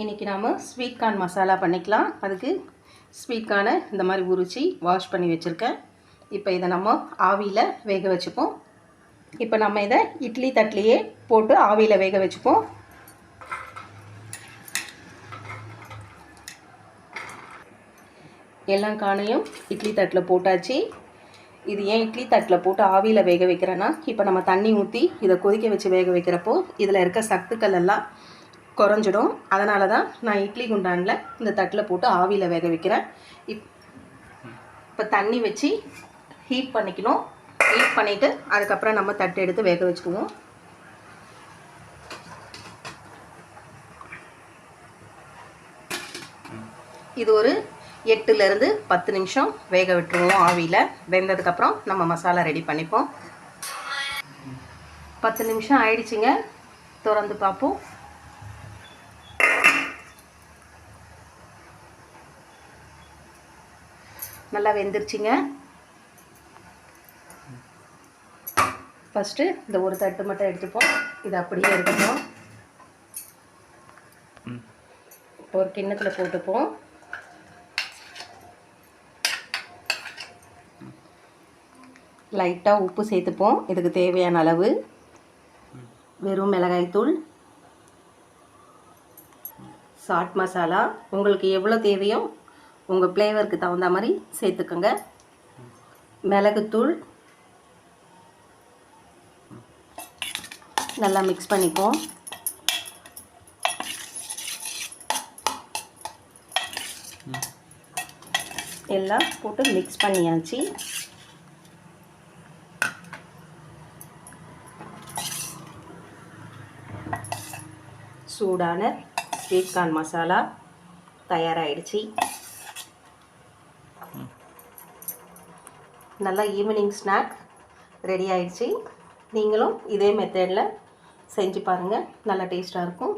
இன்றைக்கி நாம் sweet corn masala பண்ணிக்கலாம். அதுக்கு ஸ்வீட் கார்னை இந்த மாதிரி உரித்து வாஷ் பண்ணி வச்சுருக்கேன். இப்போ இதை நம்ம ஆவியில் வேக வச்சுப்போம். இப்போ நம்ம இதை இட்லி தட்டிலையே போட்டு ஆவியில் வேக வச்சுப்போம். எல்லா காணையும் இட்லி தட்டில் போட்டாச்சு. இது ஏன் இட்லி தட்டில் போட்டு ஆவியில் வேக வைக்கிறேன்னா இப்போ நம்ம தண்ணி ஊற்றி இதை கொதிக்க வச்சு வேக வைக்கிறப்போ இதில் இருக்க சத்துக்கள் எல்லாம் குறைஞ்சிடும். அதனால தான் நான் இட்லி குண்டானில் இந்த தட்டில் போட்டு ஆவியில் வேக வைக்கிறேன். இப் இப்போ தண்ணி வச்சு ஹீட் பண்ணிக்கணும். ஹீட் பண்ணிவிட்டு அதுக்கப்புறம் நம்ம தட்டு எடுத்து வேக வச்சுக்குவோம். இது ஒரு எட்டுலேருந்து பத்து நிமிஷம் வேக விட்டுருவோம் ஆவியில். வெந்ததுக்கப்புறம் நம்ம மசாலா ரெடி பண்ணிப்போம். பத்து நிமிஷம் ஆயிடுச்சுங்க. திறந்து பார்ப்போம். நல்லா வெந்துருச்சுங்க. ஃபஸ்ட்டு இந்த ஒரு தட்டு மட்டும் எடுத்துப்போம். இது அப்படியே எடுத்துப்போம் இப்போ ஒரு கிண்ணத்தில் போட்டுப்போம். லைட்டாக உப்பு சேர்த்துப்போம். இதுக்கு தேவையான அளவு. வெறும் மிளகாய்த்தூள் சாட் மசாலா. உங்களுக்கு எவ்வளோ தேவையோ உங்கள் ஃப்ளேவருக்கு தகுந்த மாதிரி சேர்த்துக்கோங்க. மிளகுத்தூள். நல்லா மிக்ஸ் பண்ணிப்போம். எல்லாம் போட்டு மிக்ஸ் பண்ணியாச்சு. சூடான ஸ்வீட் கார்ன் மசாலா தயாராகிடுச்சு நல்லா ஈவினிங் ஸ்நாக் ரெடி ஆயிடுச்சு. நீங்களும் இதே மெத்தடில் செஞ்சு பாருங்கள் நல்லா டேஸ்ட்டாக இருக்கும்.